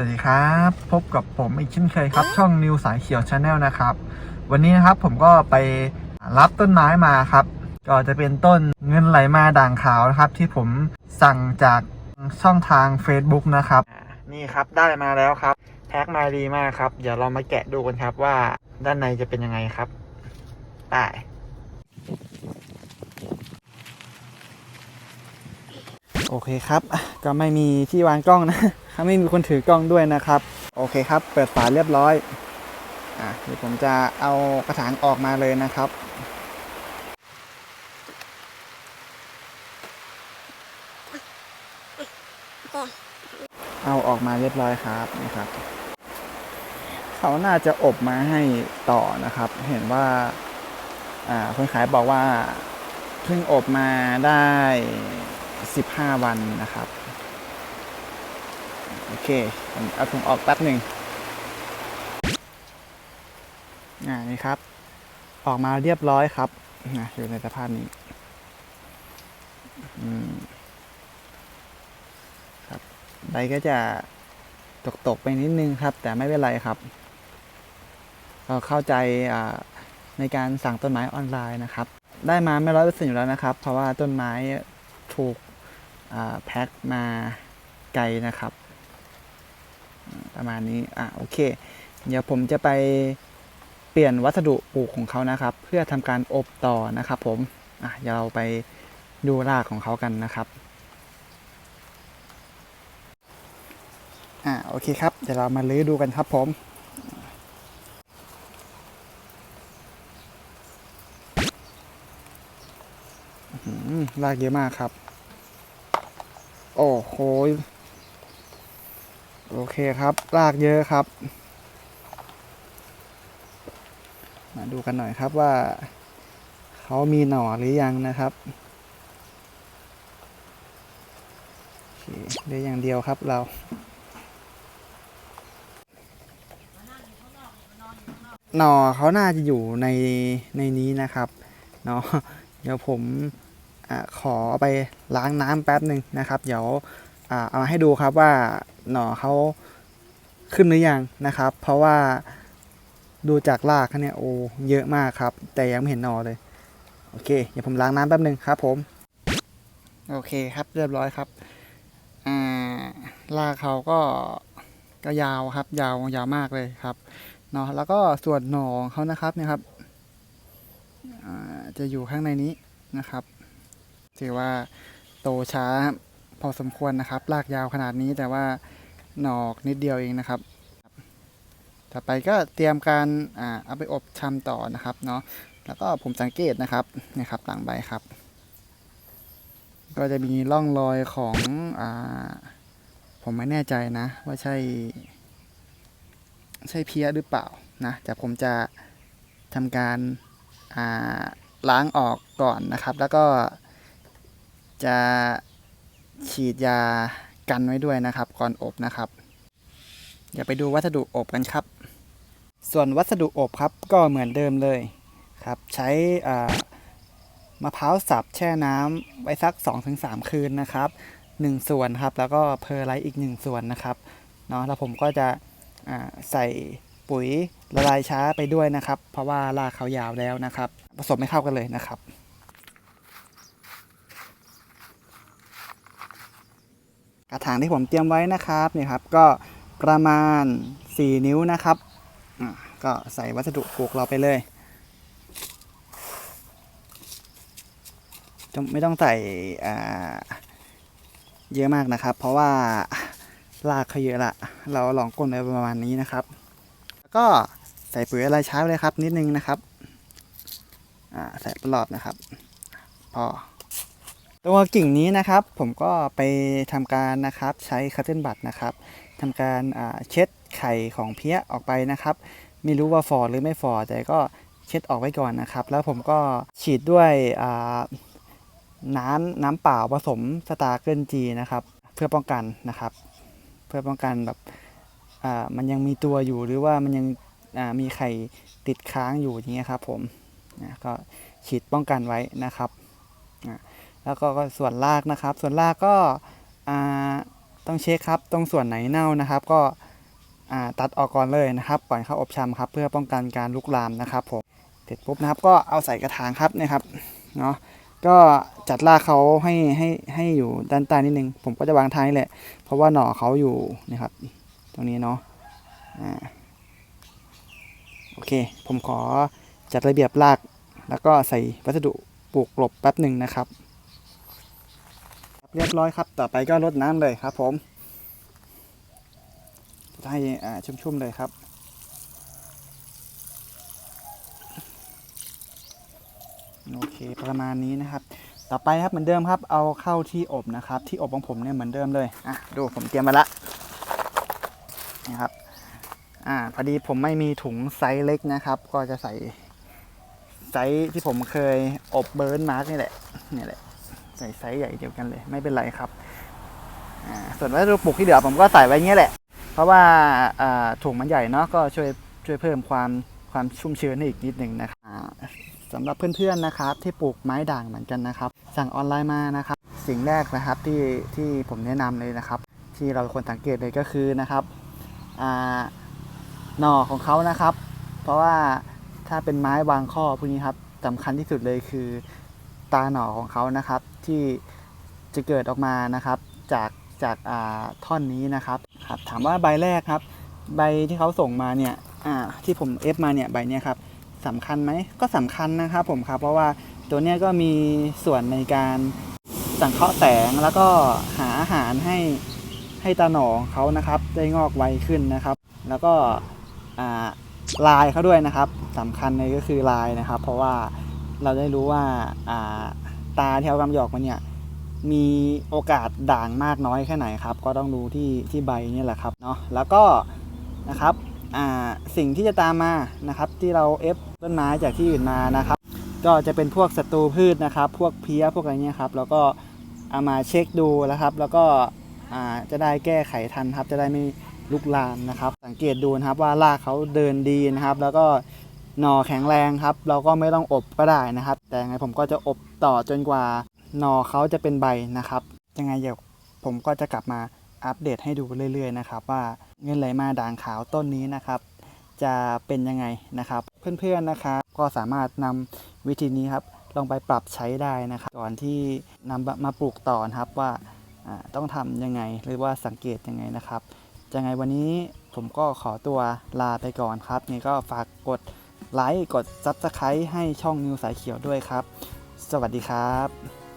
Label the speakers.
Speaker 1: วัสดีครับ พบกับผมอีกเช่นเคยครับ ช่องนิวสายเขียวชาแนลนะครับ วันนี้นะครับผมก็ไปรับต้นไม้มาครับ ก็จะเป็นต้นเงินไหลมาด่างขาวนะครับ ที่ผมสั่งจากช่องทาง Facebook นะครับ นี่ครับได้มาแล้วครับ แพ็คมาดีมากครับ เดี๋ยวเรามาแกะดูกันครับว่าด้านในจะเป็นยังไงครับไปโอเคครับ ก็ไม่มีที่วางกล้องนะ ไม่มีคนถือกล้องด้วยนะครับ โอเคครับ เปิดฝาเรียบร้อย อะเดี๋ยวผมจะเอากระถางออกมาเลยนะครับ เอาออกมาเรียบร้อยครับนี่ครับ เขาน่าจะอบมาให้ต่อนะครับ เห็นว่า อ่าคนขายบอกว่าเพิ่งอบมาได้ 15 วันนะครับ โอเคผมเอาถุงออกแป๊บหนึ่งอ่านี่ครับ ออกมาเรียบร้อยครับนะอยู่ในสภาพนี้ครับใบก็จะตกๆไปนิดนึงครับ แต่ไม่เป็นไรครับ เราเข้าใจในการสั่งต้นไม้ออนไลน์นะครับ ได้มาไม่ร้อยเปอร์เซ็นต์อยู่แล้วนะครับ เพราะว่าต้นไม้ถูกแพ็คมาไกลนะครับ ประมาณนี้อะโอเค เดี๋ยวผมจะไปเปลี่ยนวัสดุปลูกของเขานะครับ เพื่อทำการอบต่อนะครับผมอะเดี๋ยวเราไปดูรากของเขากันนะครับอะโอเคครับ เดี๋ยวเรามาลื้อดูกันครับผมหือรากเยอะมากครับ โอ้โห โอเคครับ รากเยอะครับ มาดูกันหน่อยครับว่า เขามีหน่อหรือยังนะครับโอเคเหลือย่างเดียวครับเราหน่อเขาน่าจะอยู่ในในนี้นะครับเนาะเดี๋ยวผมอขอไปล้างน้ำแป๊บหนึ่งนะครับ เดี๋ยว เอามาให้ดูครับว่าหน่อเขาขึ้นหรือยังนะครับ เพราะว่าดูจากรากเขาเนี่ยโอ้เยอะมากครับ แต่ยังไม่เห็นหน่อเลย โอเค เดี๋ยวผมล้างน้ำแป๊บหนึ่งครับ ผม โอเคครับเรียบร้อยครับอ่ารากเขาก็ก็ยาวครับ ยาวยาวมากเลยครับเนาะแล้วก็ส่วนหน่อของเขานะครับเนี่ยครับจะอยู่ข้างในนี้นะครับ ถือว่าโตช้า พอสมควรนะครับลากยาวขนาดนี้แต่ว่าหนอกนิดเดียวเองนะครับ ต่อไปก็เตรียมการอ่าเอาไปอบชำต่อนะครับเนาะแล้วก็ผมสังเกตนะครับนะครับหลังใบครับ ก็จะมีร่องรอยของอ่าผมไม่แน่ใจนะ ว่าใช่ ใช่เพี้ยหรือเปล่านะแต่ผมจะทำการอ่าล้างออกก่อนนะครับ แล้วก็จะ ฉีดยากันไว้ด้วยนะครับ ก่อนอบนะครับ เดี๋ยวไปดูวัสดุอบกันครับ ส่วนวัสดุอบครับก็เหมือนเดิมเลยครับ ใช้มะพร้าวสับแช่น้ำไว้สัก 2-3 คืนนะครับ1ส่วนครับ แล้วก็เพอร์ไลท์อีก 1 ส่วนนะครับเนาะแล้วผมก็จะใส่ปุ๋ยละลายช้าไปด้วยนะครับ เพราะว่ารากเขายาวแล้วนะครับ ผสมไม่เข้ากันเลยนะครับ กระถางที่ผมเตรียมไว้นะครับนี่ครับก็ประมาณ 4 นิ้วนะครับก็ใส่วัสดุปลูกเราไปเลยจไม่ต้องใส่เยอะมากนะครับ เพราะว่ารากเขาเยอะละ เราลองก้นไปประมาณนี้นะครับ แล้วก็ใส่ปุ๋ยอะไรช้าไปเลยครับนิดนึงนะครับใส่ตลอดนะครับ พอ ตัวกิ่งนี้นะครับผมก็ไปทำการนะครับใช้คัตเติลบัตนะครับทำการเช็ดไข่ของเพี้ยออกไปนะครับ ไม่รู้ว่าฟอหรือไม่ฟอแต่ก็เช็ดออกไว้ก่อนนะครับ แล้วผมก็ฉีดด้วยอ่าน้ำน้ำเปล่าผสมสตาร์เกิลจีนะครับ เพื่อป้องกันนะครับ เพื่อป้องกันแบบมันยังมีตัวอยู่หรือว่ามันยังมีไข่ติดค้างอยู่อย่างเงี้ยครับผมนะก็ฉีดป้องกันไว้นะครับ แล้วก็ส่วนรากนะครับ ส่วนรากก็ต้องเช็คครับ ตรงส่วนไหนเน่านะครับ ก็ตัดออกก่อนเลยนะครับก่อนเข้าอบชำครับเพื่อป้องกันการลุกลามนะครับผมเสร็จปุ๊บนะครับก็เอาใส่กระถางครับนี่ยครับเนาะก็จัดรากเขาให้ให้ให้อยู่ด้านใต้นิดนึง ผมก็จะวางท้างนี้แหละ เพราะว่าหน่อเขาอยู่นะครับ ตรงนี้เนาะอ่าโอเค ผมขอจัดระเบียบราก แล้วก็ใส่วัสดุปลูกกลบแป๊บหนึ่งนะครับ เรียบร้อยครับ ต่อไปก็รดน้ำเลยครับ ผมให้ชุ่มๆเลยครับ โอเคประมาณนี้นะครับ ต่อไปครับเหมือนเดิมครับ เอาเข้าที่อบนะครับ ที่อบของผมเนี่ยเหมือนเดิมเลยอะดูผมเตรียมมาละนี่ครับอ่าพอดีผมไม่มีถุงไซส์เล็กนะครับ ก็จะใส่ไซส์ที่ผมเคยอบเบิร์นมาร์กนี่แหละนี่แหละ ใส่ไซส์ใหญ่เดียวกันเลย ไม่เป็นไรครับส่วนวัสดุปลูกที่เหลือผมก็ใส่ไว้เงี้ยแหละ เพราะว่าถุงมันใหญ่เนาะก็ช่วยช่วยเพิ่มความความชุ่มชื้นให้อีกนิดหนึ่งนะครับสำหรับเพื่อนๆนะครับที่ปลูกไม้ด่างเหมือนกันนะครับ สั่งออนไลน์มานะครับ สิ่งแรกนะครับที่ที่ผมแนะนำเลยนะครับ ที่เราควรสังเกตเลยก็คือนะครับหน่อของเขานะครับ เพราะว่าถ้าเป็นไม้วางข้อพวกนี้ครับสำคัญที่สุดเลยคือ ตาหน่อของเขานะครับ ที่จะเกิดออกมานะครับจากจากอ่าท่อนนี้นะครับครับถามว่าใบแรกครับ ใบที่เขาส่งมาเนี่ยอ่าที่ผมเอฟมาเนี่ยใบเนี้ยครับสำคัญไหมก็สำคัญนะครับผมครับเพราะว่าตัวเนี้ยก็มีส่วนในการสังเคราะห์แสงแล้วก็หาอาหารให้ให้ตาหนอของเขานะครับ ได้งอกไวขึ้นนะครับ แล้วก็ลายเขาด้วยนะครับสำคัญเลยก็คือลายนะครับ เพราะว่า เราได้รู้ว่าอ่าตาที่เขากำหยอกมาเนี่ยมีโอกาสด่างมากน้อยแค่ไหนครับ ก็ต้องดูที่ที่ใบนี่แหละครับเนาะแล้วก็นะครับอ่าสิ่งที่จะตามมานะครับที่เราเอฟต้นไม้จากที่อื่นมานะครับ ก็จะเป็นพวกศัตรูพืชนะครับ พวกเพี้ยพวกอะไรเงี้ยครับ แล้วก็เอามาเช็คดูนะครับ แล้วก็อ่าจะได้แก้ไขทันครับ จะได้ไม่ลุกลามนะครับ สังเกตดูนะครับว่ารากเขาเดินดีนะครับ แล้วก็ หน่อแข็งแรงครับ เราก็ไม่ต้องอบก็ได้นะครับ แต่ยังไงผมก็จะอบต่อจนกว่าหน่อเขาจะเป็นใบนะครับ ยังไงเดี๋ยวผมก็จะกลับมาอัปเดตให้ดูเรื่อยๆนะครับว่าเงินไหลมาด่างขาวต้นนี้นะครับ จะเป็นยังไงนะครับ เพื่อนๆนะครับก็สามารถนำวิธีนี้ครับลองไปปรับใช้ได้นะครับ ก่อนที่นำมาปลูกต่อนะครับว่าอ่าต้องทำยังไงหรือว่าสังเกตยังไงนะครับยังไงวันนี้ผมก็ขอตัวลาไปก่อนครับนี่ก็ฝากกด ไลค์กด Subscribe ให้ช่องนิวสายเขียวด้วยครับ สวัสดีครับ